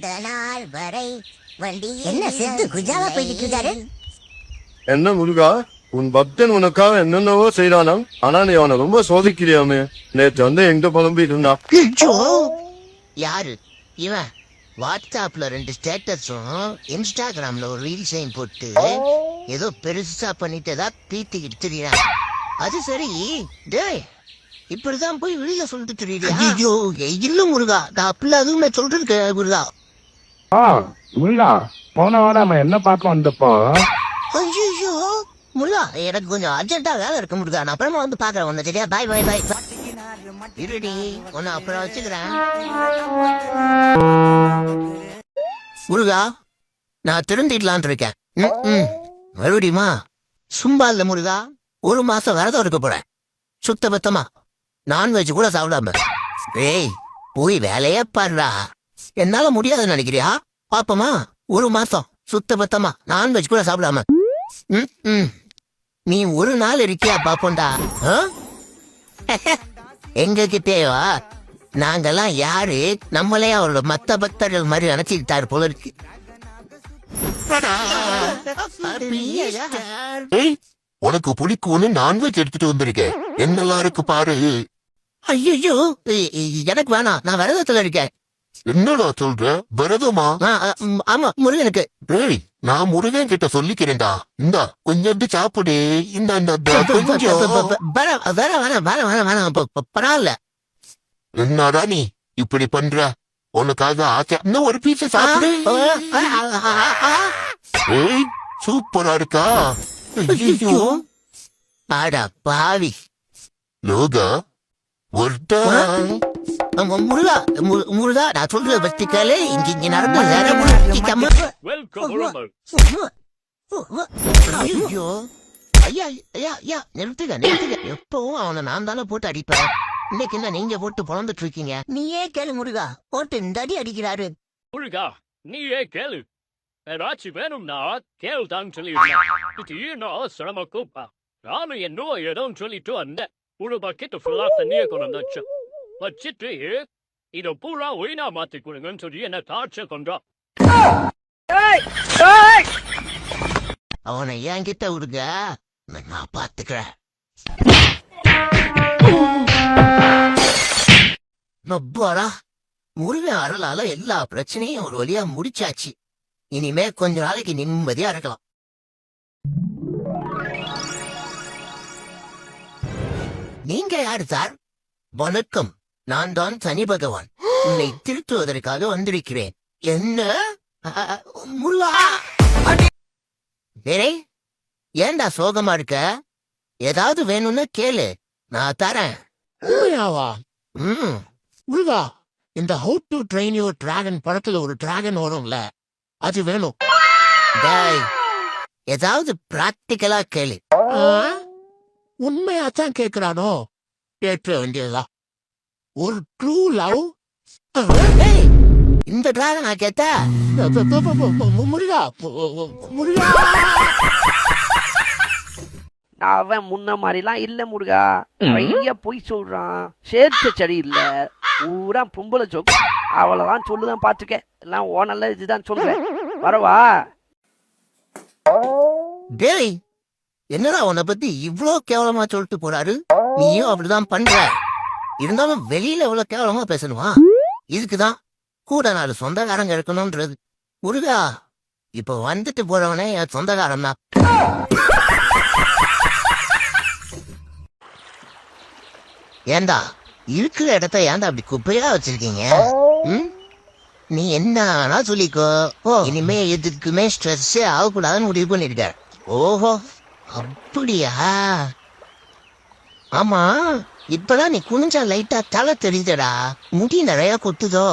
இந்த நாள் வரை வண்டி என்ன செத்து குஜாவா போய்கிட்டு இருக்காரு என்ன முருகா? உன் பக்தன் உனக்காக என்னென்னவோ செய்தானாம் ஆனா நீ அவனை ரொம்ப சோதிக்கிறியாமே. நேற்று வந்து எங்க புலம்பிட்டு இருந்தான்! யாரு? இவன் வாட்ஸ்அப்ல ரெண்டு ஸ்டேட்டஸும் இன்ஸ்டாகிராம்ல ஒரு ரீல்ஸையும் போட்டு ஏதோ பெருசா பண்ணிட்டு ஏதாவது பீத்திக்கிட்டு திரியான் அது சரி. டேய் இப்படிதான் போய் வெளியில சொல்லிட்டு தெரியுது ஐயோ இல்ல முருகா. நான் அப்படிலாம் அதுவுமே சொல்றது முருகா. ஆ முல்லா போன வாரம் நம்ம என்ன பார்க்க வந்தப்போ? ஐயோ முல்லா எனக்கு கொஞ்சம் அர்ஜென்ட்டா வேலை இருக்கு முருகா. நான் அப்புறமா வந்து பாக்குறேன் உன்னை சரியா? பாய் பாய் பாய். இருடி ஒன்னு அப்புறம் வச்சுக்கிறேன். முருகா நான் திருந்திடலான் இருக்கேன். மறுபடியுமா? சும்மா இல்ல முருகா. ஒரு மாசம் விரதம் இருக்க போறேன். சுத்த பத்தமா. நான்வெஜ் கூட சாப்பிடாம. ஏய் போய் வேலையே பாருடா. என்னால முடியாதுன்னு நினைக்கிறியா? பாப்போமா? ஒரு மாசம். சுத்த பத்தமா. நான்வெஜ் கூட சாப்பிடாம. நீ ஒரு நாள் இருக்கியா பாப்போண்டா? எங்க கிட்டேவா நாங்கெல்லாம் யாரு? நம்மளே அவரோட மத்த பக்தர்கள் மாதிரி நினைச்சுக்கிட்டாரு போல இருக்கு. உனக்கு பிடிக்கும்னு நான்வெஜ் எடுத்துட்டு வந்திருக்கேன் என்னெல்லாம் இருக்கு பாரு. ஐயோ எனக்கு வேணாம். நான் விரதத்துல இருக்கேன். என்னடா சொல்ற? விரதமா? ஆமா முருகனுக்கு டேய் நான் முருகன் கிட்ட சொல்லிக்கிறேன்டா. இந்தா கொஞ்சம் சாப்பிடு. இந்த பரவாயில்ல. என்னடா நீ? இப்படி பண்ற? உனக்காக ஆசை. இன்னும் ஒரு பீஸ் சாப்பிடு. ஏய் சூப்பரா இருக்கா. அட பாவி. லோகா ஒருத்தா ஆமா, முருகா முருகா நான் சொல்றத பத்தி கேளு. இங்க இங்க நடந்த. ஐயோ. ஐயா ஐயா எப்பவும் அவனை நான் தானே போட்டு அடிப்பேன். இன்னைக்கு என்ன நீங்க போட்டு புலந்துட்டு இருக்கீங்க? நீயே கேளு முருகா. போட்டு இந்த அடி அடிக்கிறாரு. Muruga, நீயே கேளு. ஏதாச்சும் வேணும்னா கேள்தான் சொல்லியிருந்தேன். திடீர்னு சிரம கூப்பா நானும் என்னோ ஏதோ சொல்லிட்டு வந்தேன். ஒரு பக்கெட் ஃபுல்லா தண்ணியை கொண்டு வந்துச்சு வச்சிட்டு இதை பூரா ஒயினா மாத்தி கொடுங்கன்னு சொல்லி என்ன டார்ச்சர் பண்றான் அவனை என்கிட்ட விடுங்க. நான் பாத்துக்கிறேன். நப்பாடா முருகன் அருளால எல்லா பிரச்சனையும் ஒரு வழியா முடிச்சாச்சு. இனிமே கொஞ்ச நாளைக்கு நிம்மதியா இருக்கலாம். நீங்க யாரு சார்? வணக்கம். நான் தான் சனி பகவான். உன்னை திருத்துவதற்காக வந்திருக்கிறேன். என்ன? முருகா டேய் ஏன்டா சோகமா இருக்க? ஏதாவது வேணும்னு கேளு. நான் தரேன். உண்மையாவா? ம். முருகா இந்த how to train your dragon படத்துல ஒரு டிராகன் வரும்ல அது வேணும். டேய் ஏதாவது பிராக்டிக்கலா கேளு. உண்மையா தான் கேக்குறானோ? கேட்க வேண்டியதா ஒரு ட்ரூ லவ் இந்த டிராகன் நான் கேட்டா முருகா முருகா. அவன் முன்ன மாதிரிலாம் இல்ல முருகா. நிறைய பொய் சொல்றான். சேர்த்து சரி இல்ல பூரா பொம்பளை ஜோக்கு அவ்வளவுதான் சொல்லுதான் பாத்துக்க எல்லாம் ஓ நல்ல இதுதான் சொல்றேன். வரவா? டேய் என்னடா உன்னை பத்தி இவ்ளோ கேவலமா சொல்லிட்டு போறாரு? நீயும் அப்படிதான் பண்ற. இருந்தாலும் வெளியில எவ்வளவு கேவலமா பேசணுமா? இதுக்குதான் கூட நாலு சொந்தக்காரங்க இருக்கணும்ன்றது. முருகா இப்ப வந்துட்டு போறவனே என் சொந்தக்காரன் தான். ஏண்டா இருக்கிற இடத்த ஏன்டா அப்படி குப்பையா வச்சிருக்கீங்க? நீ என்ன சொல்லிக்கோ. இனிமே எதுக்குமே ஸ்ட்ரெஸ்ஸே ஆகக்கூடாதுன்னு முடிவு பண்ணிருக்க. ஓஹோ அப்படியா? ஆமா இப்பதான் நீ குனிஞ்சா லைட்டா தலை தெரியுதடா. முடி நிறைய கொட்டுதோ?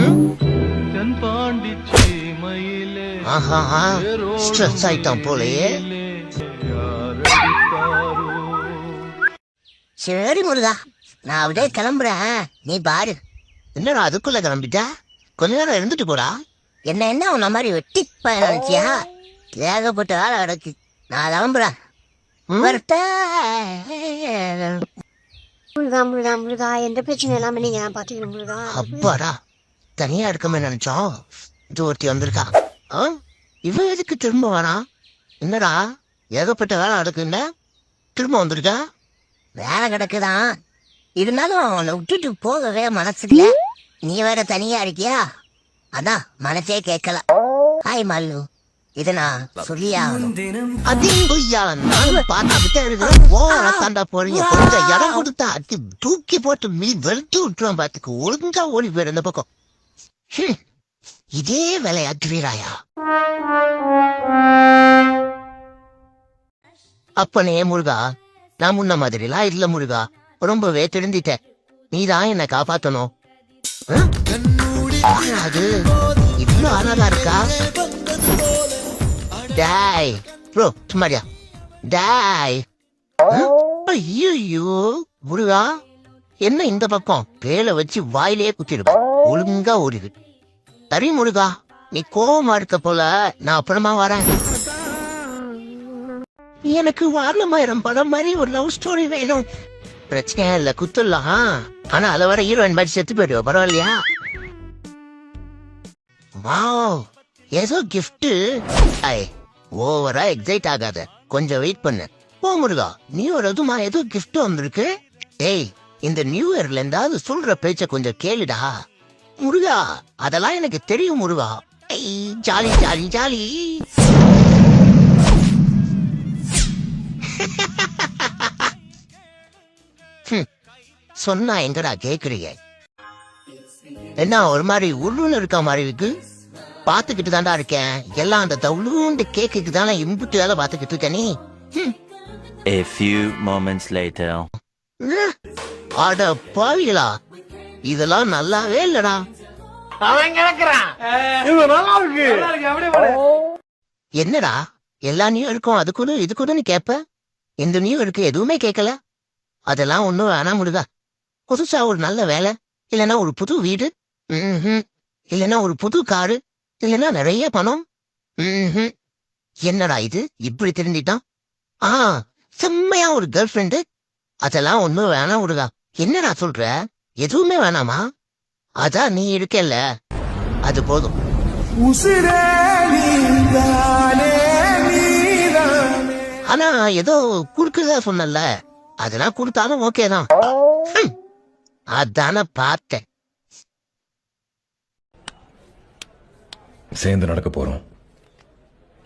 ம்? ஆஹா ஸ்ட்ரெஸ் ஆயிட்டான் போலயே. சரி முருகா நான் அப்படியே கிளம்புறேன். நீ பாரு. என்னடா அதுக்குள்ள கிளம்பிட்டா? கொஞ்ச நேரம் இருந்துட்டு போடா. என்ன என்ன உன்ன மாதிரி வெட்டி பையன் நினைச்சியா ஏகப்பட்ட வேலை கிடக்கு நான் கிளம்புறேன். வரட்டேன். முருகா முருகா முருகா எந்த பிரச்சனை இல்லாம நீங்க நான் பாத்துக்கணும் முருகா. அப்பாடா தனியா இருக்கமே நினைச்சோம். இது ஒருத்தி வந்திருக்கா. ஆ? இவ எதுக்கு திரும்ப வரா என்னடா ஏகப்பட்ட வேலை நடக்குல்ல திரும்ப வந்திருக்கா? வேலை கிடக்குதான் இருந்தாலும் அவனை விட்டுட்டு போகவே மனசு இல்ல. நீ வேற தனியா இருக்கியா? அதான் மனசே கேட்கல. ஹாய் மல்லு. இதை நான் சொல்லியே ஆகணும் நானும் தாண்டா போறீங்க கொஞ்சம் இடம் கொடுத்தா தூக்கி போட்டு மீ வெளுத்து விட்டுருவான் பார்த்துக்கு. ஒழுங்கா ஓடி போயிரு இந்த பக்கம். இதே விளையாட்டுவீராயா அப்பனே முருகா நான் முன்ன மாதிரிலாம் இல்ல முருகா. ரொம்பவே திருந்திட்டேன் நீதான் என்னை காப்பாத்தணும். அது இவ்வளவு அழகா இருக்கா? டாய் ப்ரோ சும்மாரியா டாய் ஐயோ முருகா. என்ன இந்த பக்கம்? பேல வச்சு வாயிலே குத்திடும்? ஒழுங்கா ஓடுது சரி முருகா நீ கோபமா இருக்க போல. நான் அப்புறமா வரேன். எனக்கு வாரணமாயிரம் படம் மாதிரி ஒரு லவ் ஸ்டோரி வேணும். பிரச்சனை இல்ல குத்துடலாம். ஆனா அதை வர ஹீரோயின் மாதிரி செத்து போயிடுவோம் பரவாயில்லையா? வாவ் ஏதோ கிஃப்ட் ஐ ஓவரா எக்ஸைட் ஆகாத. கொஞ்சம் வெயிட் பண்ணு. ஓ முருகா. நீ ஒரு அதுமா ஏதோ கிஃப்ட் வந்திருக்கு? ஏய் இந்த நியூ இயர்ல இருந்தாவது சொல்ற பேச்ச கொஞ்சம் கேளுடா. முருகா அதெல்லாம் எனக்கு தெரியும் முருகா. ஐய் ஜாலி ஜாலி ஜாலி. ஹம், சொன்னா எங்கடா கேக்குறீங்க என்ன ஒரு மாதிரி உருன்னு இருக்க மாதிரி இருக்கு? பாத்துக்கிட்டு தான்டா இருக்கேன். எல்லாம் அந்த தவுளுண்டு கேக்குக்கு தானே இம்புட்டு வேலை பாத்துக்கிட்டு இருக்க நீ. A few moments later. அட பாவிகளா. இதெல்லாம் நல்லாவே இல்லடா. என்னடா? எல்லா நியூ இருக்கும். அது கூட இது கூட நீ கேப்ப? இந்த நியூ இருக்கு. எதுவுமே கேட்கல அதெல்லாம் ஒண்ணும் வேணாம் முடுதா புதுசா ஒரு நல்ல வேலை. இல்லைன்னா ஒரு புது வீடு. ம்ஹும். இல்லைன்னா ஒரு புது காரு. இல்லைன்னா நிறைய பணம். ம்ஹும். என்னடா இது? இப்படி திருந்திட்டான்? ஆ செம்மையா ஒரு கேர்ள் ஃப்ரெண்டு அதெல்லாம் ஒண்ணும் வேணாம் விடுதா என்னடா சொல்ற? எதுவுமே வேணாமா? அதான் நீ இருக்கல்ல. அது போதும். ஆனா ஏதோ குடுக்குதா சொன்னல அதெல்லாம் கொடுத்தாலும் ஓகே தான். அதான பார்த்தேன். சேர்ந்து நடக்க போறோம்.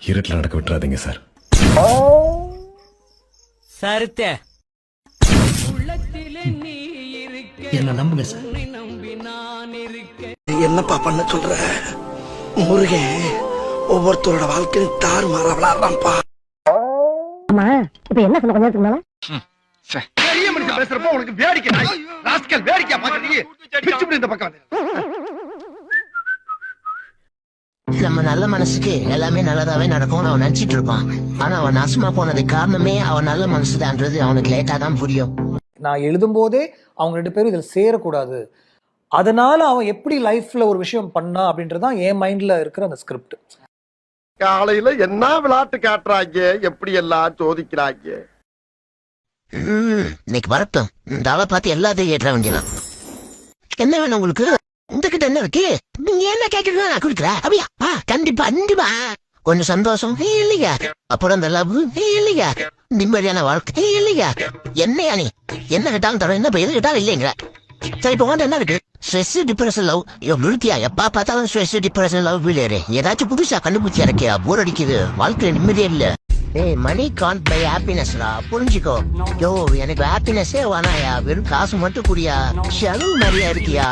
இருட்டில் நடக்க விட்டுறாதீங்க சார். சருத்தே. என்ன நம்புங்க சார். என்னப்பா பண்ண சொல்ற? முருகன் ஒவ்வொருத்தரோட வாழ்க்கையும் தாறு மாற விளாடுறான்ப்பா. ஆமா இப்ப என்ன சொல்ல கொஞ்ச நேரத்துக்கு மேல பெரிய மனுஷன் பேசுறப்ப உனக்கு வேடிக்கை. ராஸ்கல் வேடிக்கை பாக்குறீங்க இந்த பக்கம் வந்து. நம்ம நல்ல மனசுக்கு எல்லாமே நல்லதாவே நடக்கும்னு அவன் நினைச்சிட்டு இருப்பான் ஆனா அவன் நாசமா போனதுக்கு காரணமே அவன் நல்ல மனசுதான்றது அவனுக்கு லேட்டா தான் புரியும். நான் எழுதும்போதே அவங்க ரெண்டு பேரும் இதில் சேரக்கூடாது. அதனால அவன் எப்படி லைஃப்ல ஒரு விஷயம் பண்ணா அப்படின்றது தான் என் மைண்ட்ல இருக்கிற அந்த ஸ்கிரிப்ட் காலையில என்ன விளையாட்டு காட்டுறாங்க? எப்படி எல்லாம் சோதிக்கிறாங்க? இன்னைக்கு வரட்டும். இந்த ஆளை பார்த்து எல்லாத்தையும் ஏற்ற வேண்டியதான் என்ன வேணும் உங்களுக்கு? இந்த கிட்ட என்ன இருக்கு? நீங்க என்ன கேட்கறீங்க நான் கொடுக்குறேன் அப்படியா? ஆ, கண்டிப்பா கண்டிப்பா. கொஞ்சம் சந்தோஷம் இல்லையா அப்புறம் இந்த லவ் இல்லையா நிம்மதியான வாழ்க்கை இல்லையா என்னையா நீ? என்ன கேட்டாலும் தரோம் என்ன எது கேட்டாலும் இல்லைங்கிற. சரி இப்போ என்ன இருக்கு? ஸ்ட்ரெஸ் டிப்ரெஷன் லவ் ஐயோ நிறுத்தியா? எப்பா பார்த்தாலும் ஸ்ட்ரெஸ் டிப்ரெஷன் லவ் விளையாடு ஏதாச்சும் புதுசா கண்டுபிடிச்சி இறக்கியா போர் அடிக்குது. வாழ்க்கையில நிம்மதியே இல்ல. ஏய் மணி கான்ட் பை ஹாப்பினஸ்ரா புரிஞ்சுக்கோ. யோ எனக்கு ஹாப்பினஸே வேணாயா வெறும் காசு மட்டும் குடியா. செலவு நிறைய இருக்கியா?